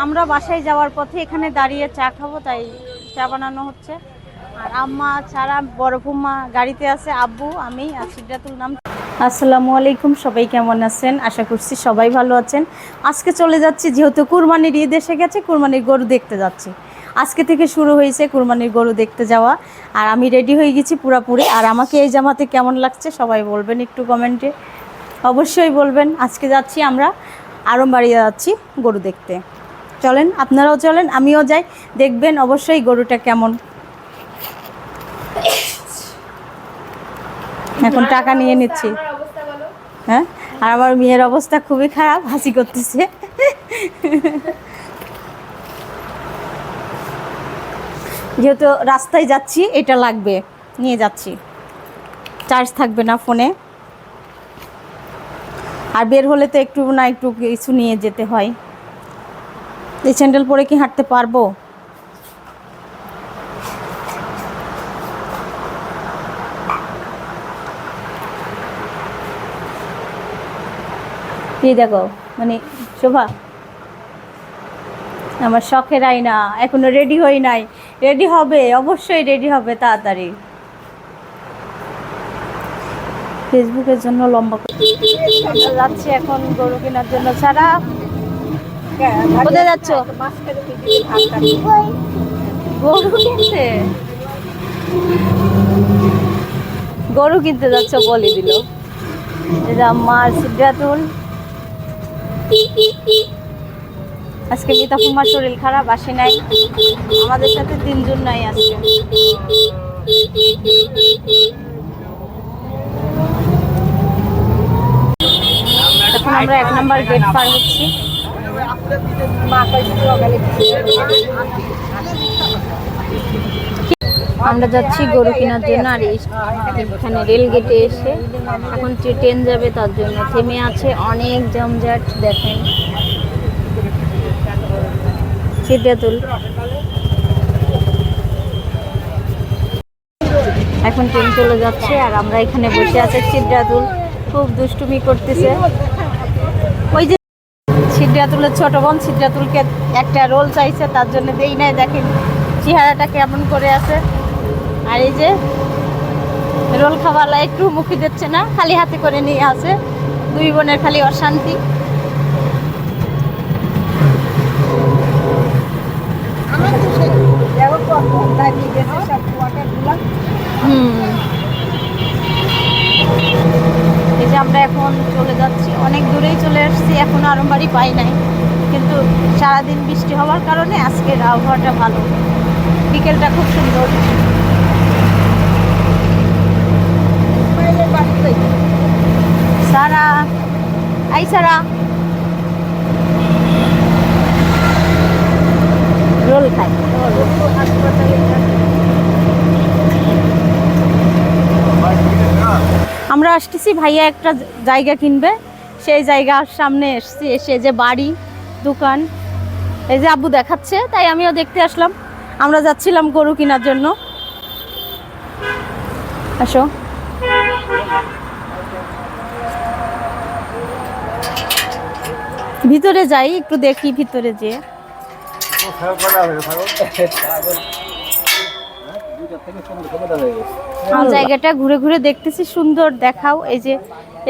আমরা বাসায় যাওয়ার পথে এখানে দাঁড়িয়ে চা খাব, তাই চা বানানো হচ্ছে। আর আম্মা ছাড়া বড় ফুম্মা গাড়িতে আছে, আব্বু, আমি, আর সিদ্ধাতুল নাম। আসসালামু আলাইকুম, সবাই কেমন আছেন? আশা করছি সবাই ভালো আছেন। আজকে চলে যাচ্ছি, যেহেতু কুরবানির ঈদ এসে গেছে, কুরবানির গরু দেখতে যাচ্ছি। আজকে থেকে শুরু হয়েছে কুরবানির গরু দেখতে যাওয়া। আর আমি রেডি হয়ে গেছি পুরাপুরি। আর আমাকে এই জামাতে কেমন লাগছে সবাই বলবেন একটু কমেন্টে। অবশ্যই বলবেন। আজকে যাচ্ছি আমরা আরমবাড়ি যাচ্ছি গরু দেখতে। চলেন আপনারাও চলেন আমিও যাই। দেখবেন অবশ্যই গরুটা কেমন। এখন টাকা নিয়ে নিচ্ছি। হ্যাঁ? আর আমার মেয়ের অবস্থা খুবই খারাপ হাসি করতেছে। যেহেতু রাস্তায় যাচ্ছি এটা লাগবে। নিয়ে যাচ্ছি। চার্জ থাকবে না ফোনে। আর বের হলে তো একটু না একটু কিছু নিয়ে যেতে হয়। এই স্যান্ডেল পরে কি হাঁটতে পারব? এই দেখো মানে শোভা আমার শখের আয়না এখনও রেডি হই নাই। রেডি হবে অবশ্যই রেডি হবে তাড়াতাড়ি। ফেসবুকের জন্য লম্বা যাচ্ছি এখন গরু কেনার জন্য। ছাড়া কোথায় যাচ্ছ? গরু কিনতে? গরু কিনতে যাচ্ছ বলে দিল। এটা আমার সিদ্ধাতুল আজকে মিতা ফুমার শরীর খারাপ, আসে নাই। আমাদের সাথে তিনজন নাই আজকে। এখন আমরা এক নম্বর গেট পার হচ্ছি। আমরা যাচ্ছি গরু কেনার জন্য, আর এখানে রেল গেটে এসে এখন ট্রে- ট্রেন যাবে তার জন্য থেমে আছে অনেক জমজট, দেখেন। সিদ্ধাতুল। এখন ট্রেন চলে যাচ্ছে, আর আমরা এখানে বসে আছি সিদ্ধাতুল। খুব দুষ্টুমি করতেছে। সিদ্ধাতুলের ছোট বোন সিদ্ধাতুলকে একটা রোল চাইছে তার জন্য দেই নাই দেখেন চেহারাটা কেমন করে আছে। আর এই যে রোল খাওয়ালা একটু মুখে দিচ্ছে না খালি হাতে করে নিয়ে আসে দুই বোনের খালি অশান্তি। হুম। এই যে আমরা এখন চলে যাচ্ছি, অনেক দূরেই চলে এসেছি এখনও আরম বাড়ি পাই নাই। কিন্তু সারাদিন বৃষ্টি হওয়ার কারণে আজকের আবহাওয়াটা ভালো। বিকেলটা খুব সুন্দর সারা আই সারা রোল খাই আমরা আসতেছি, ভাইয়া একটা জায়গা কিনবে। সেই জায়গার সামনে এসছি, এসে যে বাড়ি, দোকান, এই যে আব্বু দেখাচ্ছে, তাই আমিও দেখতে আসলাম। আমরা যাচ্ছিলাম গরু কেনার জন্য। আসো। ভিতরে যাই, একটু দেখি ভিতরে যে আমার জায়গাটা ঘুরে ঘুরে দেখতেছি সুন্দর দেখাও। এই যে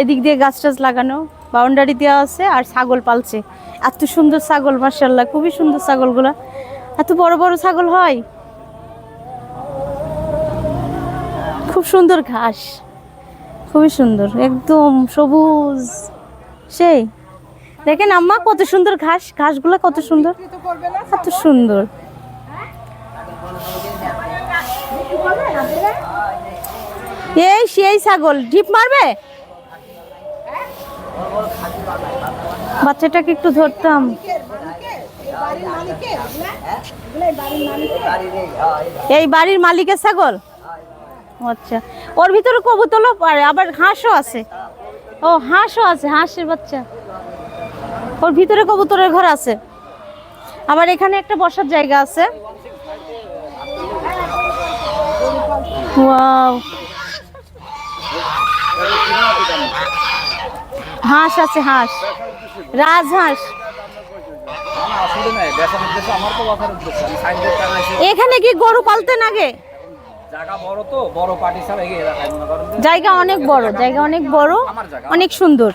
এদিক দিয়ে গাছ টাছ লাগানো বাউন্ডারি দেওয়া আছে আর ছাগল পালছে। এত সুন্দর ছাগল মার্শাল্লাহ খুবই সুন্দর ছাগলগুলা। এত বড় বড় ছাগল হয়। খুব সুন্দর ঘাস। খুবই সুন্দর একদম সবুজ। সেই দেখেন আম্মা কত সুন্দর ঘাস। ঘাসগুলা কত সুন্দর। কত সুন্দর। এই সেই ছাগল, ঢিপ মারবে? বাচ্চাটাকে একটু ধরতাম। এই বাড়ির মালিকের ছাগল? আচ্ছা। ওর ভিতরে কবুতরও পারে, আবার হাঁসও আছে। ও, হাঁসও আছে, হাঁসের বাচ্চা। ওর ভিতরে কবুতরের ঘর আছে। আবার এখানে একটা বসার জায়গা আছে। ওয়াও হাঁস আছে হাঁস রাজহাঁস এখানে কি গরু পালতেন আগে জায়গা অনেক বড়, জায়গা অনেক বড়, অনেক সুন্দর।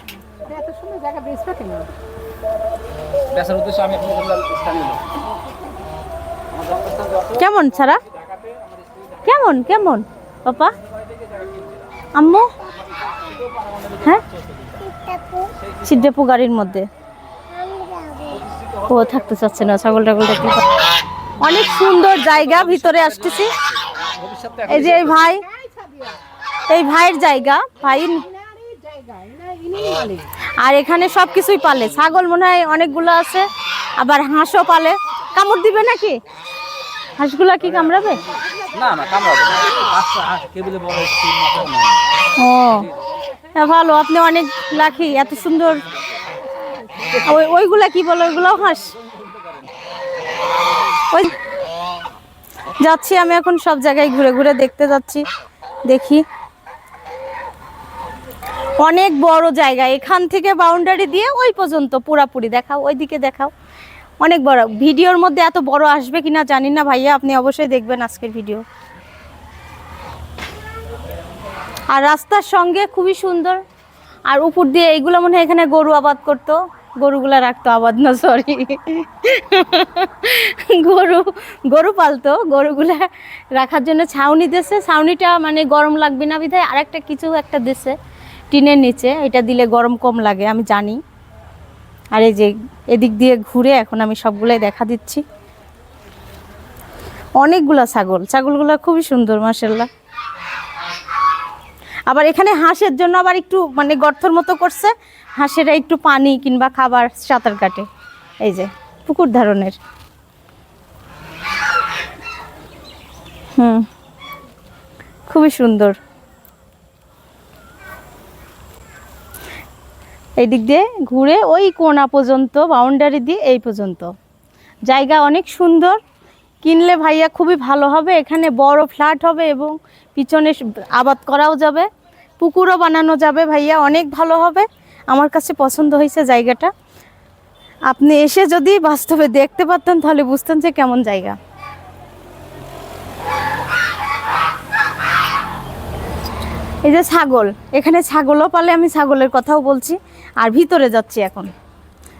কেমন, ছাড়া? কেমন কেমন? পাপা আম্মু? হ্যাঁ? সিদ্ধেপু গাড়ির মধ্যে। ও থাকতে চাচ্ছে না, ছাগল টাগল দেখতে অনেক সুন্দর জায়গা ভিতরে আসতেছি। এই যে এই ভাই, এই ভাইয়ের জায়গা, ভাই আর এখানে সব কিছুই পালে। ছাগল মনে হয় অনেকগুলো আছে, আবার হাঁসও পালে। কামড় দিবে নাকি? হাঁসগুলা কি কামড়াবে? না না কামড়াবে কেবলে বড় ও হ্যাঁ ভালো আপনি অনেক লাখি এত সুন্দর। ওই ওইগুলা কি বলো ওইগুলো হাঁস? ওই যাচ্ছি আমি এখন সব জায়গায় ঘুরে ঘুরে দেখতে যাচ্ছি দেখি। অনেক বড় জায়গা এখান থেকে বাউন্ডারি দিয়ে ওই পর্যন্ত পুরাপুরি দেখাও ওইদিকে দেখাও। অনেক বড়। ভিডিওর মধ্যে এত বড় আসবে কিনা জানি না ভাইয়া, আপনি অবশ্যই দেখবেন আজকের ভিডিও। আর রাস্তার সঙ্গে খুবই সুন্দর। আর উপর দিয়ে এইগুলো মনে হয় এখানে গরু আবাদ করতো। গরুগুলা রাখতো আবাদ না সরি গরু গরু পালতো, গরুগুলা রাখার জন্য ছাউনি দিয়েছে ছাউনিটা মানে গরম লাগবে না বিধায় আরেকটা কিছু একটা দিছে। টিনের নিচে, এটা দিলে গরম কম লাগে, আমি জানি। আর এই যে এদিক দিয়ে ঘুরে এখন আমি সবগুলাই দেখা দিচ্ছি। অনেকগুলা ছাগল, ছাগলগুলো খুবই সুন্দর মাসাল্লাহ আবার এখানে হাঁসের জন্য আবার একটু মানে গর্তর মতো করছে। হাঁসেরা একটু পানি কিংবা খাবার সাঁতার কাটে। এই যে, পুকুর ধরনের হুম, খুবই সুন্দর। এই দিক দিয়ে ঘুরে ওই কোনা পর্যন্ত বাউন্ডারি দিয়ে এই পর্যন্ত। জায়গা অনেক সুন্দর। কিনলে ভাইয়া খুবই ভালো হবে। এখানে বড় ফ্ল্যাট হবে এবং পিছনে আবাদ করাও যাবে। পুকুরও বানানো যাবে ভাইয়া, অনেক ভালো হবে। আমার কাছে পছন্দ হয়েছে জায়গাটা। আপনি এসে যদি বাস্তবে দেখতে পারতেন, তাহলে বুঝতেন যে কেমন জায়গা। এই যে ছাগল। এখানে ছাগলও পালে, আমি ছাগলের কথাও বলছি। আর ভিতরে যাচ্ছি এখন।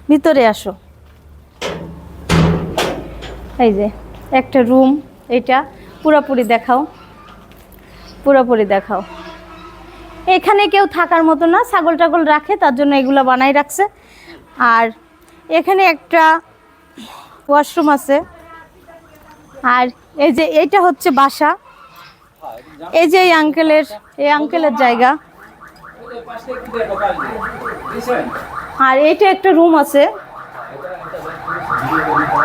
ভিতরে আসো। এই যে, একটা রুম, এটা পুরোপুরি দেখাও। পুরোপুরি দেখাও। এখানে কেউ থাকার মতো না, ছাগল টাগল রাখে, তার জন্য এগুলো বানাই রাখছে। আর এখানে একটা ওয়াশরুম আছে। আর এই যে, এইটা হচ্ছে বাসা। এই যে এই আঙ্কেলের এই আঙ্কেলের জায়গা। আর এইটা একটা রুম আছে।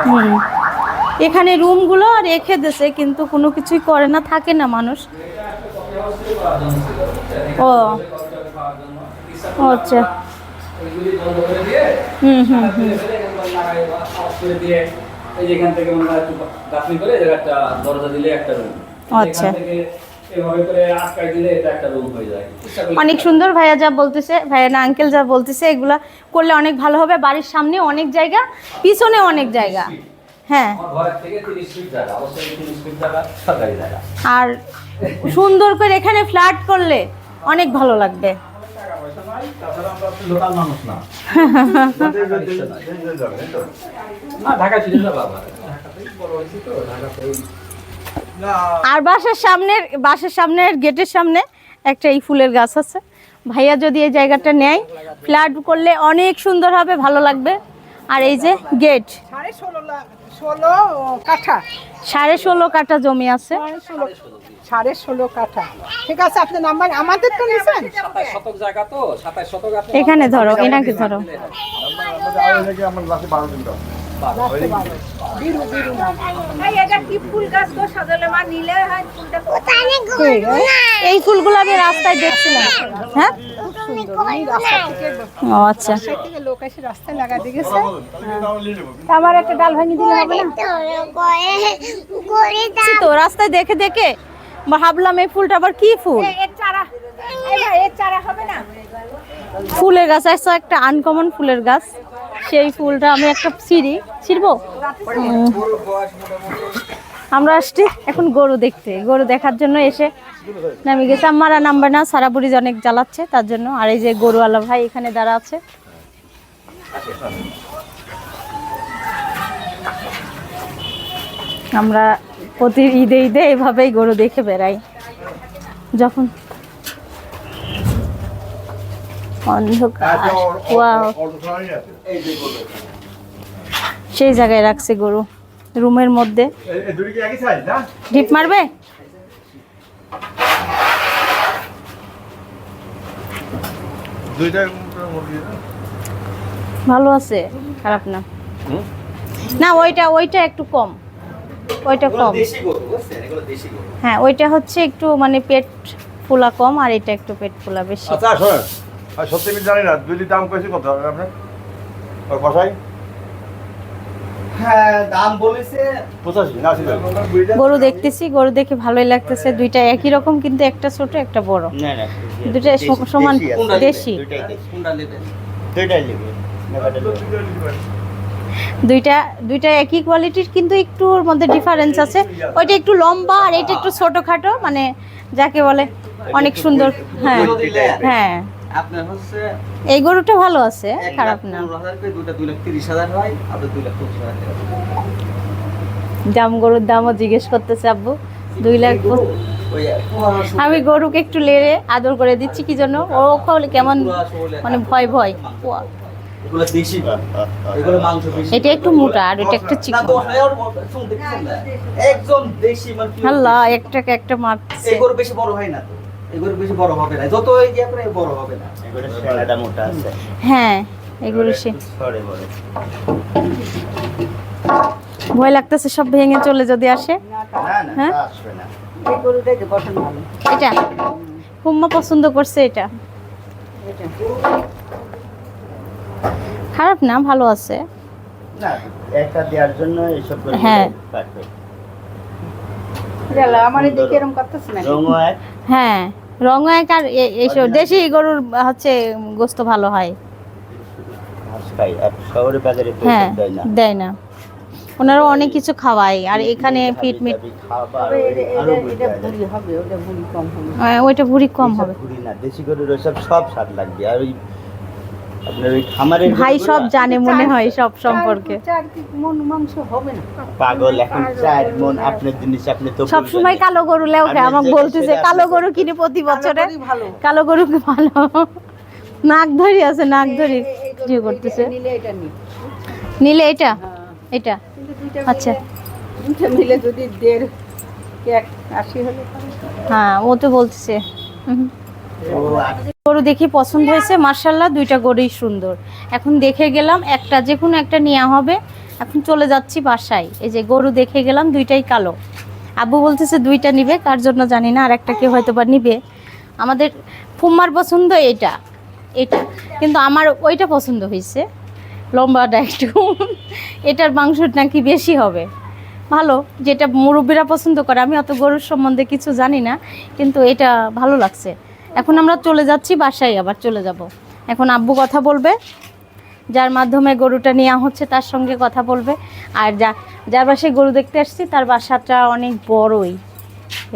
হুম। এখানে রুমগুলো রেখে দিছে কিন্তু কোনো কিছুই করে না থাকে না মানুষ। ও। আচ্ছা। হুম হুম হুম। এই যে এখান থেকে আমরা করে একটা দরজা দিলে একটা রুম আচ্ছা। অনেক সুন্দর ভাইয়া যা বলতেছে ভাইয়া না আঙ্কেল যা বলতেছে এগুলা করলে অনেক ভালো হবে। বাড়ির সামনে অনেক জায়গা পিছনে অনেক জায়গা। হ্যাঁ। আর সুন্দর করে এখানে ফ্ল্যাট করলে অনেক ভালো লাগবে। ঢাকা ছিল বাবা ঢাকাতেই বড় হয়েছি তো ঢাকাতেই আর বাসার সামনের বাসার সামনের গেটের সামনে একটা এই ফুলের গাছ আছে। ভাইয়া যদি এই জায়গাটা নেয় ফ্ল্যাট করলে অনেক সুন্দর হবে ভালো লাগবে। আর এই যে গেট। সাড়ে ষোলো কাঠা। সাড়ে ষোলো কাঠা জমি আছে। সাড়ে ষোলো কাঠা। ঠিক আছে আপনার নাম্বার আমাদের তো নিছেন? সাতাশ শতক জায়গা তো সাতাশ শতক আপনি এখানে ধরো এনাকে ধরো। এই ফুলগুলো আমি রাস্তায় দেখছিলাম। হ্যাঁ? ও আচ্ছা। লোক এসে রাস্তায় লাগা দিয়ে আমার একটা ডাল ভাঙি দিলে হবে না? তো রাস্তায় দেখে দেখে। ভাবলাম এই ফুলটা আবার কি ফুল? ফুলের গাছ একটা আনকমন ফুলের গাছ। সেই ফুলটা আমি একটা ছিঁড়ি ছিড়বো? আমরা আসছি এখন গরু দেখতে। গরু দেখার জন্য এসে নামি গেছে। আমারা নাম্বার না, সারা অনেক জ্বালাচ্ছে, তার জন্য। আর এই যে গরুওয়ালা ভাই এখানে দাঁড়া আছে। আমরা প্রতি ঈদে ঈদে এভাবেই গরু দেখে বেড়াই। যখন অন্ধকার। ওয়াও সেই জায়গায় রাখছে গরু। রুমের মধ্যে। ডিপ মারবে? ভালো আছে খারাপ না। না ওইটা ওইটা একটু কম। ওইটা কম। হ্যাঁ ওইটা হচ্ছে একটু মানে পেট ফুলা কম আর এটা একটু পেট ফুলা বেশি। আচ্ছা আর সত্যি আমি জানি না দুইটি দাম কয়েছে কত আপনার? ওই কষাই হ্যাঁ দাম বলেছে। পঁচাশি না গরু দেখতেছি গরু দেখে ভালোই লাগতেছে। দুইটা একই রকম কিন্তু একটা ছোট একটা বড়। দুইটা সমান দেশি দুইটা দুইটা একই কোয়ালিটির কিন্তু একটু ওর মধ্যে ডিফারেন্স আছে। ওইটা একটু লম্বা আর এটা একটু ছোটখাটো মানে যাকে বলে অনেক সুন্দর। হ্যাঁ হ্যাঁ। আপনার হচ্ছে এই গরুটা ভালো আছে খারাপ না। পনেরো হাজার করে দুটা দুই লাখ তিরিশ হাজার হয় আপনার দুই লাখ পঁচিশ হাজার দাম গরুর দামও জিজ্ঞেস করতেছে আব্বু দুই লাখ আমি গরুকে একটু লেড়ে আদর করে দিচ্ছি কি জন্য? ও খাওয়ালে কেমন মানে ভয় ভয়। এটা একটু মোটা আর এটা একটু চিকন। মানে আল্লাহ দেশি। একটাকে একটা মারছে। বেশি বড় হয় না এগুলো বেশি বড় হবে না। যত এই বড় হবে না। হ্যাঁ এগুলো সে ভয় লাগতেছে সব ভেঙে চলে যদি আসে। হ্যাঁ? এটা? হুম্মা পছন্দ করছে এটা। খারাপ না ভালো আছে। একটা দেওয়ার জন্য এইসব হ্যাঁ। আমার এদিকে এরকম করতেছে না হ্যাঁ। রঙ এক আর এ- এইসব দেশি গরুর হচ্ছে গোস্ত ভালো হয়। হ্যাঁ দেয় না। ওনারা অনেক কিছু খাওয়ায় আর এখানে ফিট মিট দাবি খাবার আরও বুঝতে হবে ওটা বুড়ি কম হবে। আহ, ওইটা ভুড়ি কম হবে। দেশি গরুর সব স্বাদ লাগবে আর ওই আপনার ওই খামারের ভাই সব জানে মনে হয় সব সম্পর্কে। চার মন মাংস হবে না। পাগল এখন চার মন আপনার জিনিস আপনি তো সব সময় কালো গরু লেও খায় আমাকে বলতেছে কালো গরু কিনে প্রতি বছরে। কালো। গরু ভালো। নাক ধরি আছে নাক ধরি। জি করতেছে। নিলে এটা এটা? দুইটা আচ্ছা। মিলে যদি দেড় এক আশি হলে হ্যাঁ ও তো বলতেছে। হুম। গরু দেখি পছন্দ হয়েছে মার্শাল্লাহ দুইটা গরুই সুন্দর। এখন দেখে গেলাম, একটা যে কোনো একটা নেওয়া হবে। এখন চলে যাচ্ছি বাসায়। এই যে গরু দেখে গেলাম, দুইটাই কালো। আব্বু বলতেছে দুইটা নিবে, কার জন্য জানি না, আর একটা কেউ হয়তো বা নিবে। আমাদের ফুম্মার পছন্দ এটা এটা। কিন্তু আমার ওইটা পছন্দ হয়েছে। লম্বাটা একটু, এটার মাংস নাকি বেশি হবে। ভালো, যেটা মুরব্বীরা পছন্দ করে, আমি অত গরুর সম্বন্ধে কিছু জানি না, কিন্তু এটা ভালো লাগছে। এখন আমরা চলে যাচ্ছি বাসায়, আবার চলে যাব। এখন আব্বু কথা বলবে, যার মাধ্যমে গরুটা নেওয়া হচ্ছে তার সঙ্গে কথা বলবে। আর যা, যার বাসায় গরু দেখতে আসছি, তার বাসাটা অনেক বড়ই।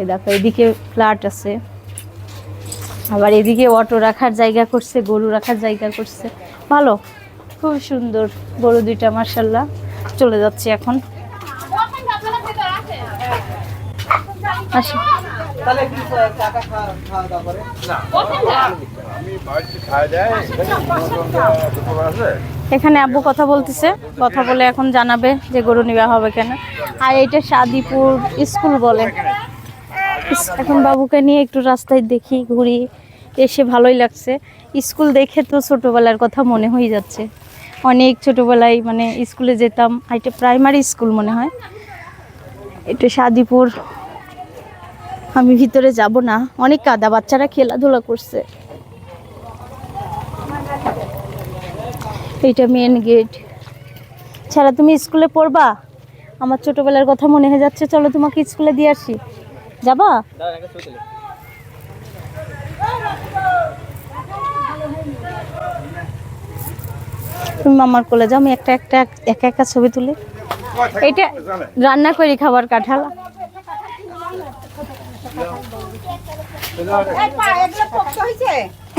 এ দেখো, এদিকে ফ্ল্যাট আছে। আবার এদিকে অটো রাখার জায়গা করছে, গরু রাখার জায়গা করছে। ভালো, খুব সুন্দর গরু দুইটা মার্শাল্লাহ চলে যাচ্ছি এখন। আসি। তাহলে কি টাকা খাওয়া খাওয়া দাওয়া করে। আমি বাড়িতে খাওয়া দেয় দুপুর আছে। এখানে আব্বু কথা বলতেছে কথা বলে এখন জানাবে যে গরু নেওয়া হবে কেন। আর এটা সাদিপুর স্কুল বলে। এখন বাবুকে নিয়ে একটু রাস্তায় দেখি ঘুরি। এসে ভালোই লাগছে। স্কুল দেখে তো ছোটোবেলার কথা মনে হয়ে যাচ্ছে। অনেক ছোটোবেলায় মানে স্কুলে যেতাম আর এটা প্রাইমারি স্কুল মনে হয়। এটা সাদিপুর আমি ভিতরে যাব না। অনেক কাদা বাচ্চারা খেলাধুলা করছে। এইটা মেন গেট ছাড়া তুমি স্কুলে পড়বা? আমার ছোটবেলার কথা মনে হয়ে যাচ্ছে। চলো তোমাকে স্কুলে দিয়ে আসি। যাবা? তুমি মামার কোলে যাও আমি একটা একটা একা একা ছবি তুলি। এটা রান্না করি খাবার কাঁঠাল।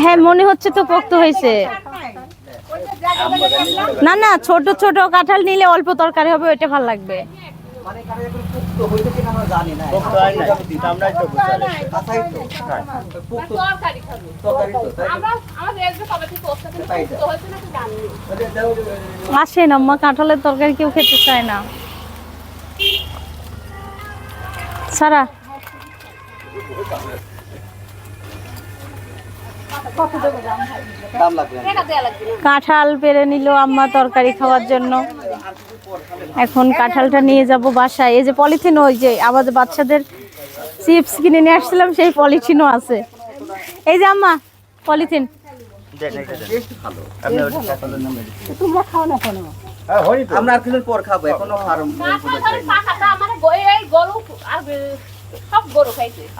হ্যাঁ মনে হচ্ছে তো পোক্ত হয়েছে। না না, ছোট ছোট কাঁঠাল নিলে অল্প তরকারি হবে, ওইটা ভালো লাগবে। আসেন আম্মা, কাঁঠালের তরকারি কেউ খেতে চায় না। সারা। কাঁঠাল পেরে নিল আম্মা তরকারি খাওয়ার জন্য। এখন কাঁঠালটা নিয়ে যাব বাসায়। এই যে পলিথিন ওই যে আমাদের বাচ্চাদের চিপস কিনে নিয়ে আসছিলাম সেই পলিথিনও আছে। এই যে আম্মা পলিথিন। তোমরা খাও না কেন? হ্যাঁ আমরা আর কিছুদিন পর খাব এখনও ফার্ম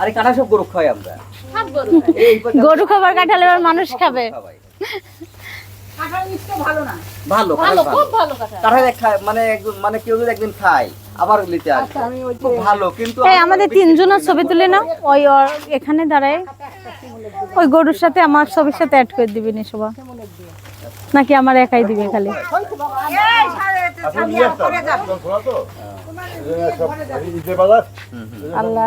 আরে কাটা সব গরু খাই আমরা। গরু খাবার কাঁঠাল এবার মানুষ খাবে। খাওয়াই। কাঁঠাল মিষ্টি ভালো না। ভালো ভালো ভালো। কাঁঠাল। এক খায় মানে মানে কেউ যদি একদিন খায় আবার নিতে আসবে। আচ্ছা, আমি ওই খুব ভালো কিন্তু আমাদের তিনজনের ছবি তুলে না ওই এখানে দাঁড়ায়। ওই গরুর সাথে আমার ছবির সাথে অ্যাড করে দিবি নি শোভা নাকি আমার একাই দিবে খালি? আমরা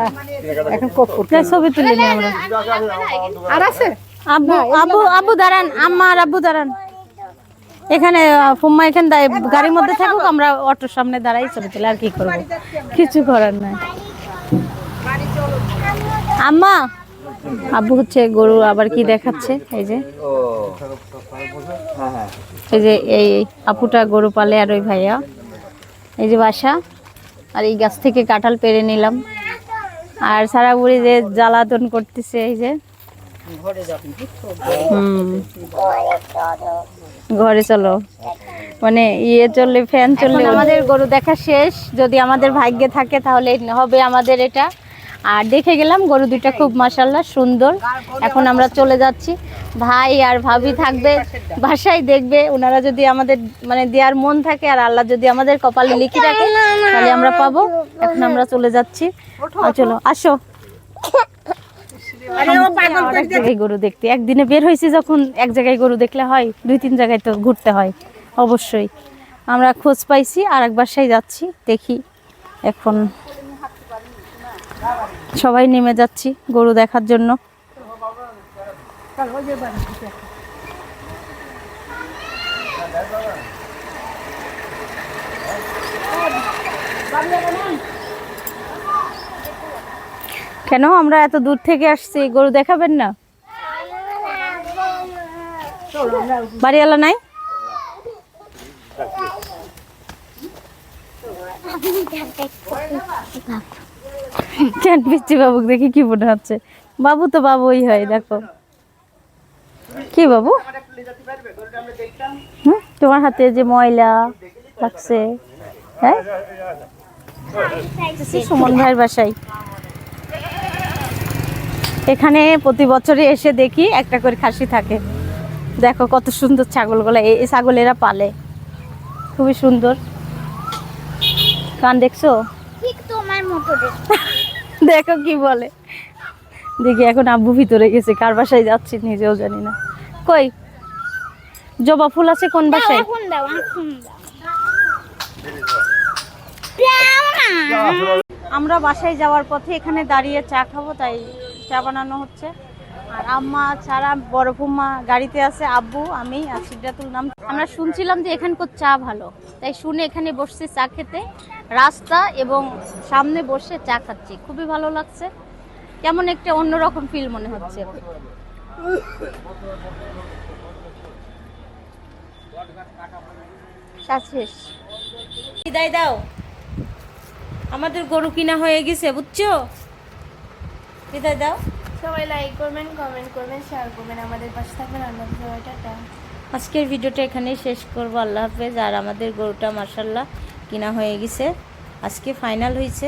আব্বু আব্বু আব্বু দাঁড়ান, আম্মা আর আব্বু দাঁড়ান। এখানে ফুম্মা এখানে গাড়ির মধ্যে থাকুক, আমরা অটোর সামনে দাঁড়াই, ছবি তুলে, আর কি করব? কিছু করার নাই। আম্মা, আব্বু হচ্ছে গরু, আবার কি দেখাচ্ছে? এই যে এই যে এই, আপুটা গরু পালে আর ওই ভাইয়া। এই যে বাসা আর এই গাছ থেকে কাঁঠাল পেরে নিলাম। আর সারা বুড়ি যে জ্বালাতন করতেছে এই যে। ঘরে চলো। মানে ইয়ে চললে ফ্যান চললে আমাদের গরু দেখা শেষ। যদি আমাদের ভাগ্যে থাকে তাহলে হবে আমাদের এটা। আর দেখে গেলাম গরু দুইটা খুব মাসাল্লাহ সুন্দর। এখন আমরা চলে যাচ্ছি। ভাই আর ভাবি থাকবে বাসায় দেখবে। ওনারা যদি আমাদের মানে দেওয়ার মন থাকে আর আল্লাহ যদি আমাদের কপালে লিখে রাখে তাহলে আমরা পাবো। এখন আমরা চলে যাচ্ছি। চলো আসো। এক জায়গায় গরু দেখতে। একদিনে বের হয়েছি যখন এক জায়গায় গরু দেখলে হয় দুই তিন জায়গায় তো ঘুরতে হয় অবশ্যই। আমরা খোঁজ পাইছি আর এক বাসায় যাচ্ছি দেখি এখন সবাই নেমে যাচ্ছি গরু দেখার জন্য। কেন আমরা এত দূর থেকে আসছি? গরু দেখাবেন না? বাড়িওয়ালা নাই? কেন পিচ্ছি বাবু দেখি কি মনে হচ্ছে? বাবু তো বাবুই হয় দেখো। কি বাবু? তোমার হাতে যে ময়লা লাগছে হ্যাঁ? সুমন ভাইয়ের বাসায়। এখানে প্রতি বছরই এসে দেখি একটা করে খাসি থাকে। দেখো কত সুন্দর ছাগলগুলো এই এই ছাগল এরা পালে। খুবই সুন্দর। কান দেখছ? ঠিক তোমার মতো দেখো কি বলে। দেখি এখন আব্বু ভিতরে গেছে কার বাসায় যাচ্ছি নিজেও জানি না। কই? জবা ফুল আছে কোন বাসায়? এখন দাও এখন দাও। দাও আমরা বাসায় যাওয়ার পথে এখানে দাঁড়িয়ে চা খাব তাই চা বানানো হচ্ছে। আর আম্মা ছাড়া বড় ফুম্মা গাড়িতে আছে আব্বু আমি আর সিদ্ধাতুল নাম। আমরা শুনছিলাম যে এখানকার চা ভালো তাই শুনে এখানে বসছি চা খেতে। রাস্তা এবং সামনে বসে চা খাচ্ছি। খুবই ভালো লাগছে। কেমন একটা অন্যরকম ফিল মনে হচ্ছে। চা শেষ। বিদায় দাও। আমাদের গরু কিনা হয়ে গেছে বুঝছ? বিদায় দাও। সবাই লাইক করবেন কমেন্ট করবেন শেয়ার করবেন আমাদের পাশে থাকবেন। সবাইটা আজকের ভিডিওটা এখানেই শেষ করব। আল্লাহ হাফেজ। আর আমাদের গরুটা মার্শাল্লাহ কিনা হয়ে গেছে। আজকে ফাইনাল হয়েছে।